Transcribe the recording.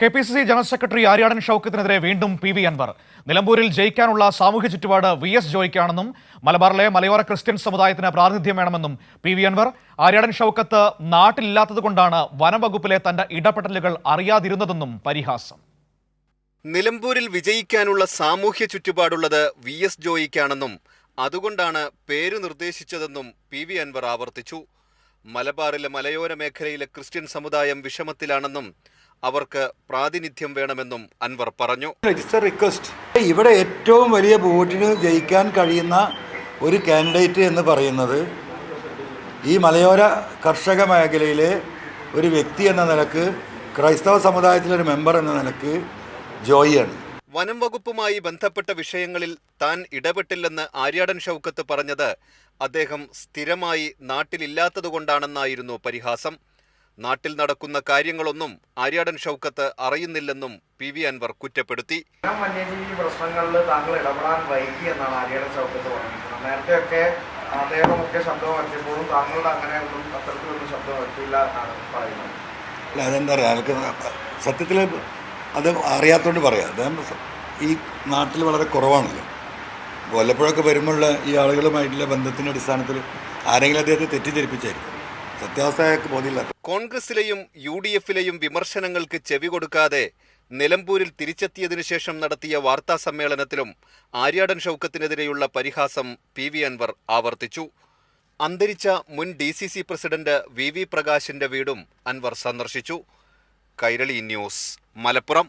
K P C C general secretary Aryadan ഷൗക്കത്തിനെതിരെ വീണ്ടും P V Anwar. നിലമ്പൂരിൽ ജയിക്കാനുള്ള സാമൂഹ്യ ചുറ്റുപാട് വി എസ് ജോയിക്കാണെന്നും മലബാറിലെ മലയോര ക്രിസ്ത്യൻ സമുദായത്തിന് പ്രാതിനിധ്യം വേണമെന്നും പി വി അൻവർ. ആര്യാടൻ ഷൗക്കത്ത് നാട്ടിലില്ലാത്തതുകൊണ്ടാണ് വനംവകുപ്പിലെ തന്റെ ഇടപെടലുകൾ അറിയാതിരുന്നതെന്നും പരിഹാസം. നിലമ്പൂരിൽ വിജയിക്കാനുള്ള സാമൂഹ്യ ചുറ്റുപാടുള്ളത് വി എസ് ജോയിക്കാണെന്നും അതുകൊണ്ടാണ് പേര് നിർദ്ദേശിച്ചതെന്നും പി വി അൻവർ ആവർത്തിച്ചു. മലബാറിലെ മലയോര മേഖലയിലെ ക്രിസ്ത്യൻ സമുദായം വിഷമത്തിലാണെന്നും അവർക്ക് പ്രാതിനിധ്യം വേണമെന്നും അൻവർ പറഞ്ഞു. രജിസ്റ്റർ റിക്വസ്റ്റ് ഇവിടെ ഏറ്റവും വലിയ വോട്ടിന് ജയിക്കാൻ കഴിയുന്ന ഒരു കാൻഡിഡേറ്റ് എന്ന് പറയുന്നത് ഈ മലയോര കർഷക മേഖലയിലെ ഒരു വ്യക്തി എന്ന നിലയ്ക്ക് ക്രൈസ്തവ സമുദായത്തിലെ ഒരു മെമ്പർ എന്ന നിലയ്ക്ക് ജോയിയാണ്. വനം വകുപ്പുമായി ബന്ധപ്പെട്ട വിഷയങ്ങളിൽ താൻ ഇടപെട്ടില്ലെന്ന് ആര്യാടൻ ഷൗക്കത്ത് പറഞ്ഞത് അദ്ദേഹം സ്ഥിരമായി നാട്ടിലില്ലാത്തതുകൊണ്ടാണെന്നായിരുന്നു പരിഹാസം. നാട്ടിൽ നടക്കുന്ന കാര്യങ്ങളൊന്നും ആര്യാടൻ ഷൗക്കത്ത് അറിയുന്നില്ലെന്നും പി വി അൻവർ കുറ്റപ്പെടുത്തി. വനം വന്യജീവി പ്രശ്നങ്ങളിൽ താങ്കൾ ഇടപെടാൻ വൈകി എന്നാണ് ആര്യാടൻ ഷൗക്കത്ത് പറഞ്ഞത്. നേരത്തെയൊക്കെ അദ്ദേഹമൊക്കെ ശബ്ദം വച്ചപ്പോഴും താങ്കളുടെ അങ്ങനെ ഒന്നും അത്തരത്തിലൊന്നും ശബ്ദം വച്ചില്ല എന്നാണ് പറയുന്നത്. അല്ല അതെന്താ പറയുക അയാൾക്ക് സത്യത്തിൽ അത് അറിയാത്തതുകൊണ്ട് പറയാം. അദ്ദേഹം ഈ നാട്ടിൽ വളരെ കുറവാണല്ലോ. വല്ലപ്പോഴൊക്കെ വരുമ്പോഴുള്ള ഈ ആളുകളുമായിട്ടുള്ള ബന്ധത്തിന്റെ അടിസ്ഥാനത്തിൽ ആരെങ്കിലും അദ്ദേഹത്തെ തെറ്റിദ്ധരിപ്പിച്ചായിരിക്കും. സത്യാവസ്ഥ പോകുന്നില്ല കോൺഗ്രസിലെയും യു ഡി എഫിലെയും വിമർശനങ്ങൾക്ക് ചെവി കൊടുക്കാതെ നിലമ്പൂരിൽ തിരിച്ചെത്തിയതിനു ശേഷം നടത്തിയ വാർത്താ സമ്മേളനത്തിലും ആര്യാടൻ ഷൗക്കത്തിനെതിരെയുള്ള പരിഹാസം പി വി അൻവർ ആവർത്തിച്ചു. അന്തരിച്ച മുൻ D C C president V V പ്രകാശിന്റെ വീടും അൻവർ സന്ദർശിച്ചു. കൈരളി ന്യൂസ് മലപ്പുറം.